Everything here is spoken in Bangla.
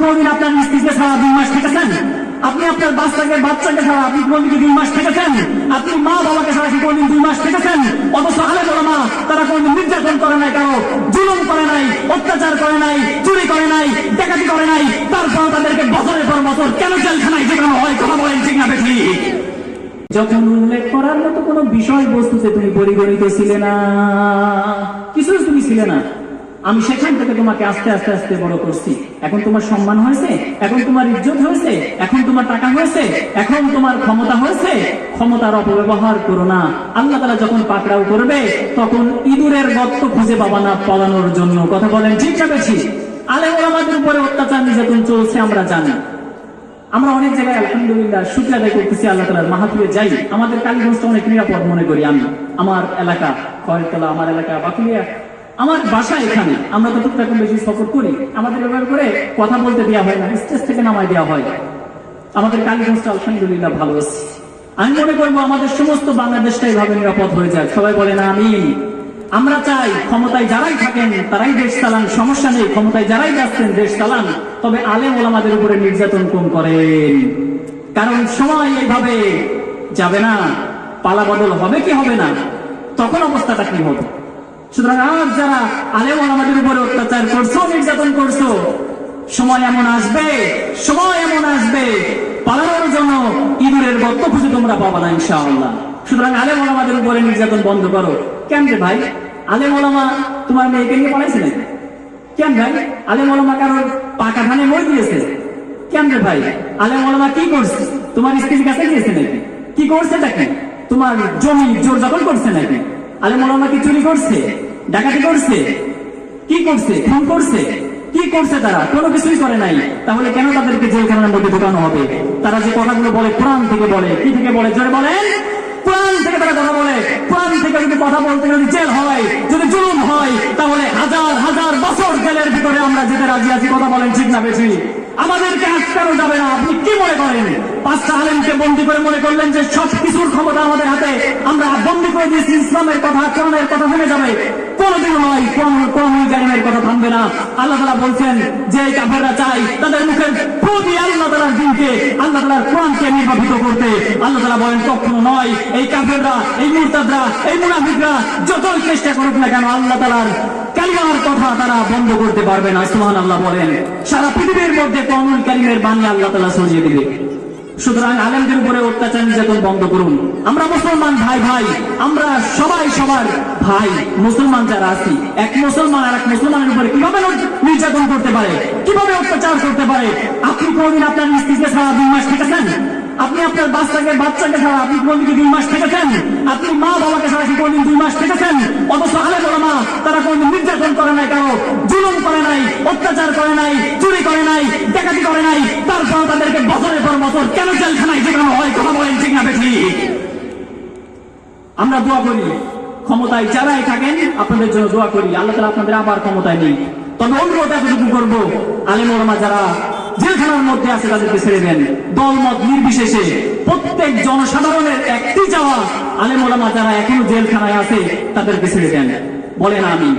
কোনদিন আপনার স্ত্রীকে ছাড়া দুই মাস থেকেছেন? আপনি আপনার বাচ্চাকে বাচ্চাকে ছাড়া আপনি দুই মাস থেকেছেন? আপনি মা বাবাকে ছাড়া কোনদিন দুই মাস থেকেছেন? মা, তারা কোনদিন নির্যাতন করে নাই কারও, জুলুম করে নাই, অত্যাচার করে নাই, চুরি করে নাই করে নাই, তারপর তাদেরকে বছরের পর বছর কেন জেলখানায় যেখানে হয় কথা বলেন ঠিক না বেঠি? যখন উল্লেখ করার মতো কোনো বিষয় বস্তুতে তুমি পরিগণিত ছিলে না। কিছু তুমি ছিলে না। আমি সেখান থেকে তোমাকে আস্তে আস্তে আস্তে বড় করছি। এখন তোমার সম্মান হয়েছে, এখন তোমার ইজ্জত হয়েছে, এখন তোমার টাকা হয়েছে, এখন তোমার ক্ষমতা হয়েছে, ক্ষমতার অপব্যবহার করো না। আল্লাহ তালা যখন পাকড়াও করবে, তখন ইঁদুরের গর্ত খুঁজে পাবা না পালানোর জন্য। কথা বলেন ঠিক বেশি আলে আমাদের উপরে অত্যাচার নির্যাতন চলছে, আমরা জানি। আমরা অনেক জায়গায় আলহামদুলিল্লাহ শুক্র আদায় করতেছি আল্লাহ তালার মাহাতুরে যাই। আমাদের কালীগঞ্জটা অনেক নিরাপদ মনে করি আমি। আমার এলাকা, খয়েরতলা, আমার এলাকা বাকুলিয়া আমার বাসা এখানে। আমরা তো টুকটাক বেশি সফর করি, আমাদের ব্যবহার করে কথা বলতে দেওয়া হয় না স্টেজ থেকে নামায় দেওয়া হয়। আমাদের কালীগঞ্জটা আলহামদুলিল্লাহ ভালো আছে। আমি মনে করব আমাদের সমস্ত বাংলাদেশটা এইভাবে নিরাপদ হয়ে যায়। সবাই বলে, না আমি আমরা চাই ক্ষমতায় যারাই থাকেন, তারাই দেশ চালান। সমস্যা নেই, ক্ষমতায় যারাই যাচ্ছেন, দেশ চালান। তবে আলেম ওলামাদের উপরে নির্যাতন কম করেন। কারণ সময় এইভাবে যাবে না পালা বদল হবে কি হবে না, তখন অবস্থাটা কি হবে? সুতরাং আজ যারা আলেম ওলামাদের উপরে অত্যাচার করছ, নির্যাতন করছ, সময় এমন আসবে, সময় এমন আসবে, পালানোর জন্য ইঁদুরের গর্ত খুঁজে তোমরা পাবা না, ইনশাআল্লাহ। সুতরাং আলেম ওলামাদের উপরে নির্যাতন বন্ধ করো। কেন রে ভাই? আলেম ওলামা তোমার মেয়েকে নিয়ে পড়াইছে নাকি? কেন ভাই? আলেম ওলামা কারোর পাকা ধানে মই দিয়েছে। কেন রে ভাই? আলেম ওলামা কি করছে? তোমার স্ত্রীর কাছে গিয়েছে নাকি? কি করছে নাকি তোমার জমি জোর দখল করছে নাকি? আলেম ওলামা কি চুরি করছে, ডাকাতি করছে। কি করছে? খুন করছে? কি করছে তারা? কোনো কিছুই করে নাই। তাহলে কেন তাদেরকে জেলখানার মধ্যে ঢুকানো হবে? তারা যে কথাগুলো বলে প্রাণ থেকে বলে। কি থেকে বলে? জোরে বলেন। প্রাণ থেকে তারা কথা বলে। প্রাণ থেকে যদি কথা বলতে যদি জেল হয়, যদি জুলুম হয়, তাহলে হাজার হাজার বছর জেলের ভিতরে আমরা যেতে রাজি আছি। কথা বলেন ঠিক না বেশি। আমাদেরকে আটকানো যাবে না। আপনি কি মনে করেন? পাঁচটা আলেমকে করে মনে করলেন যে সব কিছুর ক্ষমতা আমাদের হাতে। আমরা করে দিয়েছি, ইসলামের কথা কথা থেমে যাবে। কোনদিন কোন কথা থামবে না। আল্লাহ তালা বলছেন যে চাই তাদের মুখের প্রতি আল্লাহ তালার দিনকে, আল্লাহ তালার করতে। আল্লাহ তালা বলেন, কখনো নয়, এই কাফেররা, এই মুরতাদরা, এই মুনাফিকরা যতই চেষ্টা করুক না কেন, আল্লাহ তালার কালিমার কথা তারা বন্ধ করতে পারবে না। সুহান আল্লাহ বলেন, সারা পৃথিবীর মধ্যে কমল কালিমের বাণী আল্লাহ তালা সরিয়ে দিবে। সুতরাং আলেমদের উপরে অত্যাচার নির্যাতন বন্ধ করুন। আমরা মুসলমান ভাই ভাই, আমরা সবাই সবার ভাই, মুসলমান যারা আছি, এক মুসলমান আর এক মুসলমানের উপরে কীভাবে নির্যাতন করতে পারে, কীভাবে অত্যাচার করতে পারে? আপনি কোনদিন আপনার স্ত্রীকে ছাড়া দুই মাস থেকেছেন? আপনি আপনার বাচ্চাকে বাচ্চাকে ছাড়া আপনি কোনদিন দুই মাস থেকেছেন? আপনি মা বাবাকে ছাড়া কি কোনদিন দুই মাস থেকেছেন? অথচ আলে বড় মা তারা কোনদিন নির্যাতন করে নাই, কারও জুলুম করে নাই অত্যাচার করে নাই চুরি করে নাই ডাকাতি করে নাই তারপর তাদেরকে বছরের পর বছর কেন জেলখানায় যেখানে হয় কথা বলেন ঠিক না বেঠি আমরা দোয়া করি, ক্ষমতায় যারাই থাকেন, আপনাদের জন্য দোয়া করি। আল্লাহ তালা আপনাদের আবার ক্ষমতায় নেই তবে অনুরোধ এতটুকু করব, আলেম যারা জেলখানার মধ্যে আছে, তাদেরকে ছেড়ে দেন। দলমত নির্বিশেষে প্রত্যেক জনসাধারণের একটি যাওয়া আলেমা যারা এখনও জেলখানায় আছে, তাদেরকে ছেড়ে দেন। বলেন আমি